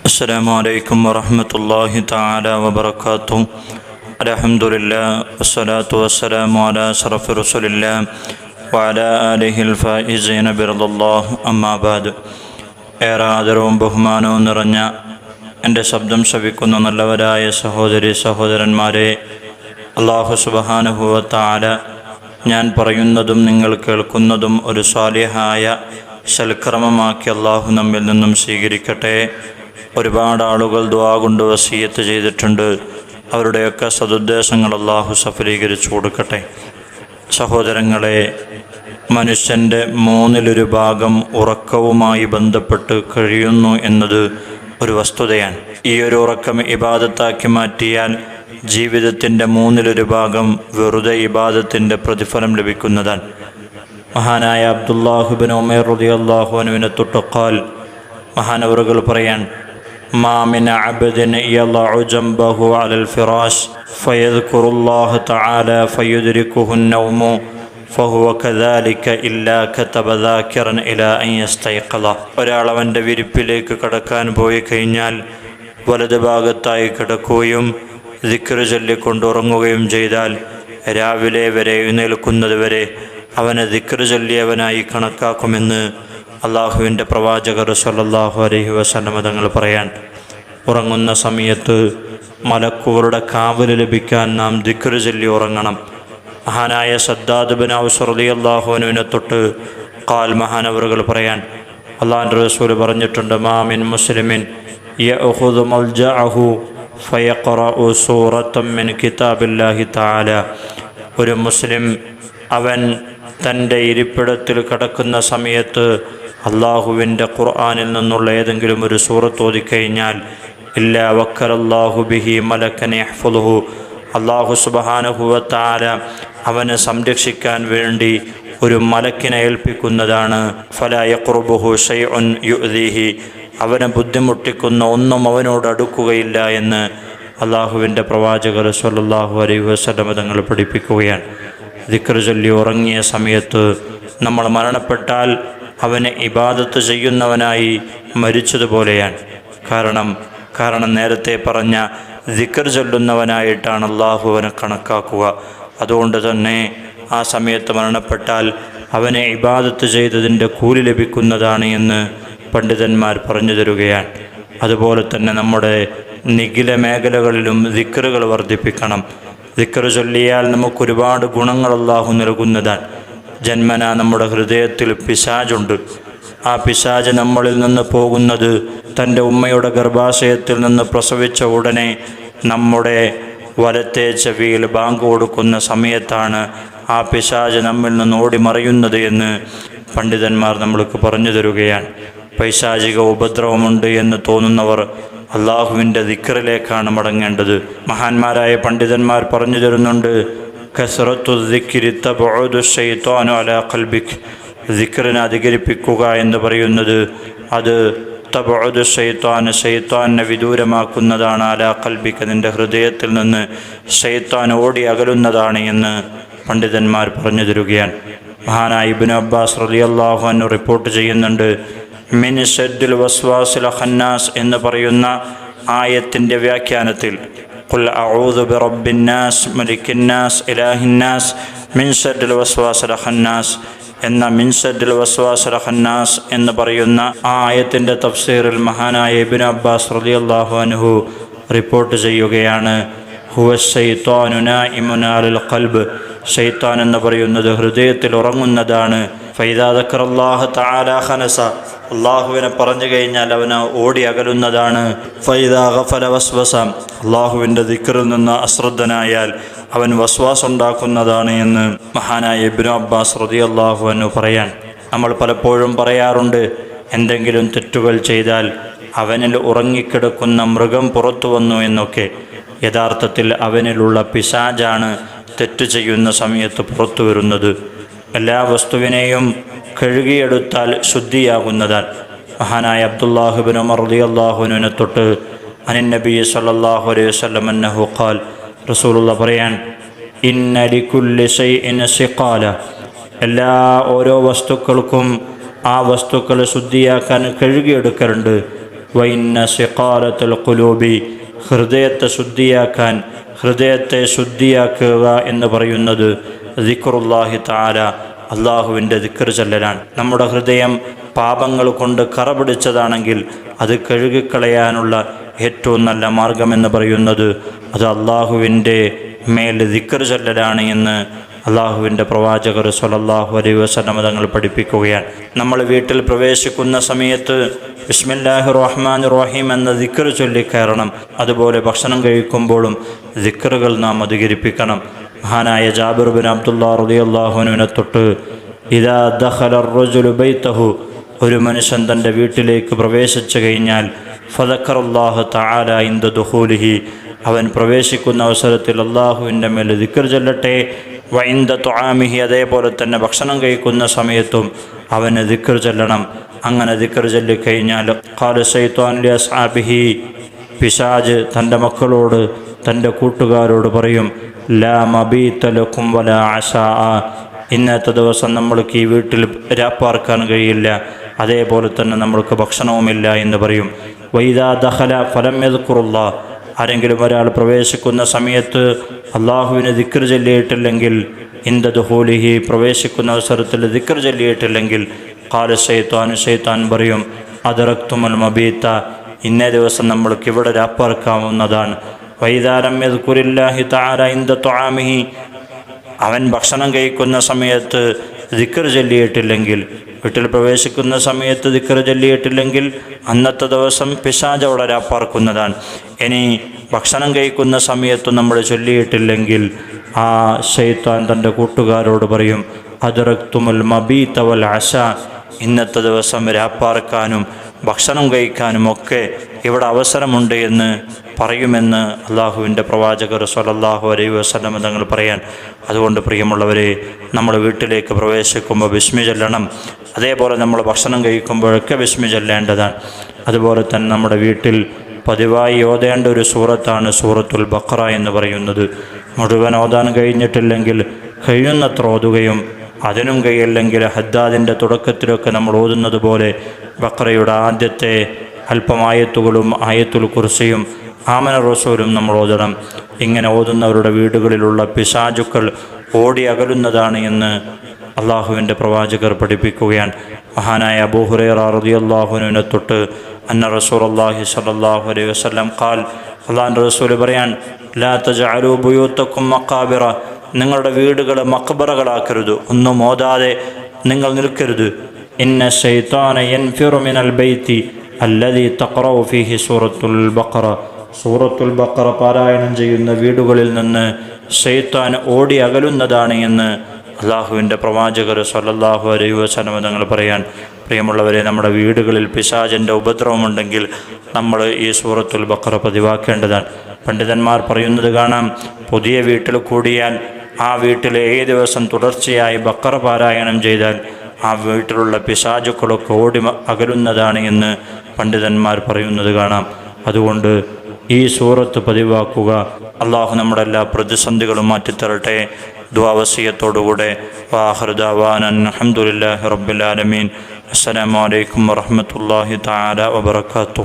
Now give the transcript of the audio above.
السلام عليكم ورحمة الله تعالى وبركاته الحمد لله والصلاة والسلام على أشرف رسول الله وعلى آله الفائزين برضا الله أما بعد ഏറെ ആദരവും ബഹുമാനവും നിറഞ്ഞ എൻ്റെ ശബ്ദം ശവിക്കുന്ന നല്ലവരായ സഹോദരി സഹോദരന്മാരെ അള്ളാഹു സുബഹാനുഭവത്താല ഞാൻ പറയുന്നതും നിങ്ങൾ കേൾക്കുന്നതും ഒരു സ്വാലിഹായ സൽക്രമമാക്കി അള്ളാഹു നമ്മിൽ നിന്നും സ്വീകരിക്കട്ടെ. ഒരുപാട് ആളുകൾ ദ്വാ കൊണ്ട് വസീയത്ത് ചെയ്തിട്ടുണ്ട്. അവരുടെയൊക്കെ സതുദ്ദേശങ്ങൾ അള്ളാഹു സഫലീകരിച്ചു കൊടുക്കട്ടെ. സഹോദരങ്ങളെ മനുഷ്യന്റെ മൂന്നിലൊരു ഭാഗം ഉറക്കവുമായി ബന്ധപ്പെട്ട് കഴിയുന്നു എന്നത് ഒരു വസ്തുതയാണ്. ഈ ഒരു ഉറക്കം ഇബാദത്താക്കി മാറ്റിയാൽ ജീവിതത്തിന്റെ മൂന്നിലൊരു ഭാഗം വെറുതെ ഇബാദത്തിന്റെ പ്രതിഫലം ലഭിക്കുന്നതാണ്. മഹാനായ അബ്ദുല്ലാഹുബിൻ ഒമേർ റുദി അള്ളാഹുവിനെ തൊട്ടക്കാൽ മഹാനവറുകൾ പറയാൻ മാമിൻ അലൽ ഫിറാഷ് ഫയദ്ഖുറുല്ലാഹു തആല ഫയുദ്രിക്കുഹു നൗമു ഫഹുവ കദാലിക ഇല്ലാ കതബ ദാകിറൻ ഇലാ അൻ വിരിപ്പിലേക്ക് കടക്കാൻ പോയി കഴിഞ്ഞാൽ വലതുഭാഗത്തായി കിടക്കുകയും ദിക്റ് ചൊല്ലിക്കൊണ്ട് ഉറങ്ങുകയും ചെയ്താൽ രാവിലെ വരെ എഴുന്നേൽക്കുന്നത് വരെ അവനെ ദിക്റ് ചൊല്ലിയവനായി കണക്കാക്കുമെന്ന് അള്ളാഹുവിന്റെ പ്രവാചകർ സല്ലാഹു അലഹി വസല്ലമ തങ്ങൾ പറയാൻ ഉറങ്ങുന്ന സമയത്ത് മലക്കുകളുടെ കാവൽ ലഭിക്കാൻ നാം ദിക്റ് ചൊല്ലി ഉറങ്ങണം. മഹാനായ സദ്ദാദ് ബിൻ ഔസ് അള്ളാഹുവിനെ തൊട്ട് കാൽ മഹാനവറുകൾ പറയാൻ അള്ളാഹുന്റെ റസൂൽ പറഞ്ഞിട്ടുണ്ട് മാമിൻ മുസ്ലിമിൻ യഅഖുദു മൽജഅഹു ഫയഖറഉ സൂറത്തം മിൻ കിതാബില്ലാഹി ഒരു മുസ്ലിം അവൻ തന്റെ ഇരിപ്പിടത്തിൽ കിടക്കുന്ന സമയത്ത് അള്ളാഹുവിന്റെ ഖുർആാനിൽ നിന്നുള്ള ഏതെങ്കിലും ഒരു സൂറത്ത് ഓതിക്കഴിഞ്ഞാൽ ഇല്ല വക്കറല്ലാഹു ബിഹി മലക്കനെ അഹ്ഫുലുഹു അള്ളാഹു സുബഹാനുഭവത്താല അവനെ സംരക്ഷിക്കാൻ വേണ്ടി ഒരു മലക്കിനെ ഏൽപ്പിക്കുന്നതാണ്. ഫലയക്കുറുബുഹു ഷൈഉൻ യുദീഹി അവനെ ബുദ്ധിമുട്ടിക്കുന്ന ഒന്നും അവനോട് അടുക്കുകയില്ല എന്ന് അള്ളാഹുവിന്റെ പ്രവാചകർ സല്ലാഹു അലൈഹി വസ്ലമ തങ്ങൾ പഠിപ്പിക്കുകയാണ്. ദിക്ർ ചൊല്ലി ഉറങ്ങിയ സമയത്ത് നമ്മൾ മരണപ്പെട്ടാൽ അവനെ ഇബാദത്ത് ചെയ്യുന്നവനായി മരിച്ചതുപോലെയാണ്. കാരണം കാരണം നേരത്തെ പറഞ്ഞ ദിക്കർ ചൊല്ലുന്നവനായിട്ടാണ് അള്ളാഹു അവനെ കണക്കാക്കുക. അതുകൊണ്ട് തന്നെ ആ സമയത്ത് മരണപ്പെട്ടാൽ അവനെ ഇബാദത്ത് ചെയ്തതിന്റെ കൂലി ലഭിക്കുന്നതാണ് എന്ന് പണ്ഡിതന്മാർ പറഞ്ഞു തരുകയാണ്. അതുപോലെ തന്നെ നമ്മുടെ നിഖില മേഖലകളിലും ദിക്കറുകൾ വർദ്ധിപ്പിക്കണം. ദിക്കറ് ചൊല്ലിയാൽ നമുക്കൊരുപാട് ഗുണങ്ങൾ അള്ളാഹു നൽകുന്നതാണ്. ജന്മന നമ്മുടെ ഹൃദയത്തിൽ പിശാജുണ്ട് ആ പിശാജ് നമ്മളിൽ നിന്ന് പോകുന്നത് തന്റെ ഉമ്മയുടെ ഗർഭാശയത്തിൽ നിന്ന് പ്രസവിച്ച ഉടനെ നമ്മുടെ വലത്തെ ചെവിയിൽ ബാങ്ക് കൊടുക്കുന്ന സമയത്താണ് ആ പിശാജ് നമ്മിൽ നിന്ന് ഓടി മറയുന്നത് എന്ന് പണ്ഡിതന്മാർ നമ്മൾക്ക് പറഞ്ഞു തരുകയാണ്. പൈശാചിക ഉപദ്രവമുണ്ട് എന്ന് തോന്നുന്നവർ അള്ളാഹുവിന്റെ ദിക്കറിലേക്കാണ് മടങ്ങേണ്ടത്. മഹാന്മാരായ പണ്ഡിതന്മാർ പറഞ്ഞു തരുന്നുണ്ട് ദിക്കറിനെ അധികരിപ്പിക്കുക എന്ന് പറയുന്നത് അത് തബോദു ഷെയ്ത്താൻ ഷെയ്ത്താനെ വിദൂരമാക്കുന്നതാണ് അലാ കൽബിക്ക് നിന്റെ ഹൃദയത്തിൽ നിന്ന് ഷെയ്ത്താൻ ഓടി അകലുന്നതാണ് എന്ന് പണ്ഡിതന്മാർ പറഞ്ഞു തരികയാണ്. മഹാനായ ഇബിൻ അബ്ബാസ് റളിയല്ലാഹു അൻഹു റിപ്പോർട്ട് ചെയ്യുന്നുണ്ട് മിൻ വസ്വാസുൽ ഹന്നാസ് എന്ന് പറയുന്ന ആയത്തിന്റെ വ്യാഖ്യാനത്തിൽ ഖുൽ അഊദു ബിറബ്ബിന്നാസ് മലിക്കിന്നാസ് ഇലാഹിന്നാസ് മിൻ വസ്വാസുൽ ഖന്നാസ്. എന്ന മിൻ വസ്വാസുൽ ഹന്നാസ് എന്ന് പറയുന്ന ആ ആയത്തിന്റെ തഫ്സീറിൽ മഹാനായ ഇബ്നു അബ്ബാസ് റളിയല്ലാഹു അൻഹു റിപ്പോർട്ട് ചെയ്യുകയാണ്. ഹുവ ഷൈത്താൻ എന്ന് പറയുന്നത് ഹൃദയത്തിൽ ഉറങ്ങുന്നതാണ്. ഫൈദാദക്കറല്ലാഹ് തആല ഖനസ. അള്ളാഹുവിനെ പറഞ്ഞു കഴിഞ്ഞാൽ അവന് ഓടി അകലുന്നതാണ്. ഫൈദാഗഫല വസ്വസ. അള്ളാഹുവിന്റെ ദിക്കറിൽ നിന്ന് അശ്രദ്ധനായാൽ അവൻ വസ്വാസുണ്ടാക്കുന്നതാണ് എന്ന് മഹാനായ ഇബ്നു അബ്ബാസ് റതി അള്ളാഹു എന്ന് പറയാൻ. നമ്മൾ പലപ്പോഴും പറയാറുണ്ട് എന്തെങ്കിലും തെറ്റുകൾ ചെയ്താൽ അവനിൽ ഉറങ്ങിക്കിടക്കുന്ന മൃഗം പുറത്തു വന്നു എന്നൊക്കെ. യഥാർത്ഥത്തിൽ അവനിലുള്ള പിശാജാണ് തെറ്റ് ചെയ്യുന്ന സമയത്ത് പുറത്തു വരുന്നത്. എല്ലാ വസ്തുവിനെയും കഴുകിയെടുത്താൽ ശുദ്ധിയാകുന്നതാൽ. മഹാനായ അബ്ദുല്ലാഹുബിൻ ഉമർ റളിയല്ലാഹുവിനെ തൊട്ട് അനിൻ നബി സല്ലാഹു അലൈഹി വസല്ലം അന്നഹു ഖാൽ റസൂലുള്ള പറയാൻ ഇന്നലിക്കുല്ലി ഷൈഇൻ സിഖാല. എല്ലാ ഓരോ വസ്തുക്കൾക്കും ആ വസ്തുക്കളെ ശുദ്ധിയാക്കാൻ കഴുകിയെടുക്കലുണ്ട്. വൈന്ന സിഖാലത്തുൽ കുലൂബി ഹൃദയത്തെ ശുദ്ധിയാക്കാൻ ഹൃദയത്തെ ശുദ്ധിയാക്കുക എന്ന് പറയുന്നത് ദിക്റുല്ലാഹി താര അള്ളാഹുവിന്റെ ദിക്കർ ചൊല്ലലാണ്. നമ്മുടെ ഹൃദയം പാപങ്ങൾ കൊണ്ട് കറപിടിച്ചതാണെങ്കിൽ അത് കഴുകിക്കളയാനുള്ള ഏറ്റവും നല്ല മാർഗമെന്ന് പറയുന്നത് അത് അള്ളാഹുവിന്റെ മേൽ ദിക്കർ ചൊല്ലലാണ് എന്ന് അള്ളാഹുവിന്റെ പ്രവാചകർ സലല്ലാഹു അലൈ വസല്ലമ തങ്ങൾ പഠിപ്പിക്കുകയാണ്. നമ്മൾ വീട്ടിൽ പ്രവേശിക്കുന്ന സമയത്ത് ബിസ്മില്ലാഹി റഹ്മാൻ റഹീം എന്ന ദിക്കർ ചൊല്ലിക്കയറണം അതുപോലെ ഭക്ഷണം കഴിക്കുമ്പോഴും ദിക്കറുകൾ നാം അധികരിപ്പിക്കണം. മഹാനായ ജാബിർ ബിൻ അബ്ദുല്ലാ റളിയല്ലാഹുവിനെ തൊട്ട് ഇതാ ദഖല റജുലു ഒരു മനുഷ്യൻ തന്റെ വീട്ടിലേക്ക് പ്രവേശിച്ചു കഴിഞ്ഞാൽ ഫതക്കറുല്ലാഹു തആല ഇന്ദ ദുഹൂലിഹി അവൻ പ്രവേശിക്കുന്ന അവസരത്തിൽ അള്ളാഹുവിന്റെ മേൽ ദിക്കർ ചൊല്ലട്ടെ. വൈന്ദ ത്വാമിഹി അതേപോലെ തന്നെ ഭക്ഷണം കഴിക്കുന്ന സമയത്തും അവന് ദിക്കർ ചൊല്ലണം. അങ്ങനെ ദിക്കർ ചൊല്ലിക്കഴിഞ്ഞാൽ ഖാലു സൈത്വാൻ ലി അസ്ഹാബിഹി പിശാജ് തന്റെ മക്കളോട് തന്റെ കൂട്ടുകാരോട് പറയും ലാ മബീത്തലക്കും വല ആശാ ഇന്നത്തെ ദിവസം നമ്മൾക്ക് ഈ വീട്ടിൽ രാപ്പാർക്കാൻ കഴിയില്ല. അതേപോലെ തന്നെ നമ്മൾക്ക് ഭക്ഷണവുമില്ല എന്ന് പറയും. വൈദാ ദഹല ഫലം എതുക്കുറുള്ള ആരെങ്കിലും ഒരാൾ പ്രവേശിക്കുന്ന സമയത്ത് അള്ളാഹുവിന് ദിക്കർ ചൊല്ലിയിട്ടില്ലെങ്കിൽ ഇന്ദത് ഹോലിഹി പ്രവേശിക്കുന്ന അവസരത്തിൽ ദിക്കർ ചൊല്ലിയിട്ടില്ലെങ്കിൽ കാല ഷെയ്ത്താൻ ഷെയ്ത്താൻ പറയും അതിറക്തുമൽ മബീത്ത ഇന്നേ ദിവസം നമ്മൾക്ക് ഇവിടെ രാപ്പറക്കാവുന്നതാണ് വൈതാരം യദ്കുരില്ലാഹി താര ഇന്ദ അവൻ ഭക്ഷണം കഴിക്കുന്ന സമയത്ത് ദിക്കർ ചൊല്ലിയിട്ടില്ലെങ്കിൽ വീട്ടിൽ പ്രവേശിക്കുന്ന സമയത്ത് ദിക്കർ ചൊല്ലിയിട്ടില്ലെങ്കിൽ അന്നത്തെ ദിവസം പിശാജ് അവിടെ രാപ്പാർക്കുന്നതാണ്. ഇനി ഭക്ഷണം കഴിക്കുന്ന സമയത്ത് നമ്മൾ ചൊല്ലിയിട്ടില്ലെങ്കിൽ ആ ഷെയ്ത്താൻ തന്റെ കൂട്ടുകാരോട് പറയും അതിറക്തുമുൽ മബീത്തവൽ ആശ ഇന്നത്തെ ദിവസം രാപ്പാർക്കാനും ഭക്ഷണം കഴിക്കാനും ഒക്കെ ഇവിടെ അവസരമുണ്ട് എന്ന് പറയുമെന്ന് അള്ളാഹുവിന്റെ പ്രവാചകർ സ്വലല്ലാഹു അലൈ വസ്ലം തങ്ങൾ പറയാൻ. അതുകൊണ്ട് പ്രിയമുള്ളവരെ നമ്മൾ വീട്ടിലേക്ക് പ്രവേശിക്കുമ്പോൾ വിസ്മി ചെല്ലണം. അതേപോലെ നമ്മൾ ഭക്ഷണം കഴിക്കുമ്പോഴൊക്കെ വിസ്മി ചെല്ലേണ്ടതാണ്. അതുപോലെ തന്നെ നമ്മുടെ വീട്ടിൽ പതിവായി ഓതേണ്ട ഒരു സൂറത്താണ് സൂറത്തുൽ ബക്ര എന്ന് പറയുന്നത്. മുഴുവൻ ഓതാൻ കഴിഞ്ഞിട്ടില്ലെങ്കിൽ കഴിയുന്നത്ര ഓതുകയും അതിനും കഴിയില്ലെങ്കിൽ ഹദ്ദാദിന്റെ തുടക്കത്തിലൊക്കെ നമ്മൾ ഓതുന്നത് പോലെ ബക്രയുടെ ആദ്യത്തെ അല്പമായത്തുകളും ആയത്തുൽ കുർസിയും ആമന റസൂലും നമ്മൾ ഓതണം. ഇങ്ങനെ ഓതുന്നവരുടെ വീടുകളിലുള്ള പിശാചുക്കൾ ഓടി അകലുന്നതാണ് എന്ന് അള്ളാഹുവിന്റെ പ്രവാചകർ പഠിപ്പിക്കുകയാണ്. മഹാനായ അബൂഹുറൈറ അള്ളാഹുവിനെ തൊട്ട് അന്ന റസൂൽ അള്ളാഹി സലാഹു അലൈഹി വസല്ലം ഖാൽ അള്ളാഹിന്റെ റസൂൽ പറയാൻ ലാ തജഅലു മക്കാബിറ നിങ്ങളുടെ വീടുകൾ മക്ബറകളാക്കരുത് ഒന്നും ഓതാതെ നിങ്ങൾ നിൽക്കരുത്. ഇന്ന ശൈത്താന എൻ മിനൽ ബൈത്തി അല്ലതി തഖറഉ ഫീഹി സൂറത്തുൽ ബഖറ. സൂറത്തുൽ ബക്കറ പാരായണം ചെയ്യുന്ന വീടുകളിൽ നിന്ന് ഷെയ്ത്താൻ ഓടി അകലുന്നതാണ് എന്ന് അള്ളാഹുവിന്റെ പ്രവാചകർ സല്ലല്ലാഹു അലൈഹി വസല്ലം തങ്ങൾ പറയാൻ പ്രിയമുള്ളവരെ നമ്മുടെ വീടുകളിൽ പിശാചന്റെ ഉപദ്രവമുണ്ടെങ്കിൽ നമ്മൾ ഈ സൂറത്തുൽ ബക്കറ പതിവാക്കേണ്ടതാണ്. പണ്ഡിതന്മാർ പറയുന്നത് കാണാം പുതിയ വീട്ടിൽ കൂടിയാൽ ആ വീട്ടിൽ ഏഴ് ദിവസം തുടർച്ചയായി ബക്കറ പാരായണം ചെയ്താൽ ആ വീട്ടിലുള്ള പിശാചുക്കളൊക്കെ ഓടി അകലുന്നതാണ് എന്ന് പണ്ഡിതന്മാർ പറയുന്നത് കാണാം. അതുകൊണ്ട് ഈ സൂറത്ത് പതിവാക്കുക. അള്ളാഹു നമ്മുടെ എല്ലാ പ്രതിസന്ധികളും മാറ്റിത്തരട്ടെ. ദ്വാവസീയത്തോടുകൂടെ വാഹൃദാവാൻ അലഹമുല്ലാ റബ്ബുലാലമീൻ അസ്സലാമലൈക്കും വറഹമത്തല്ലാഹി താല വബർക്കാത്തു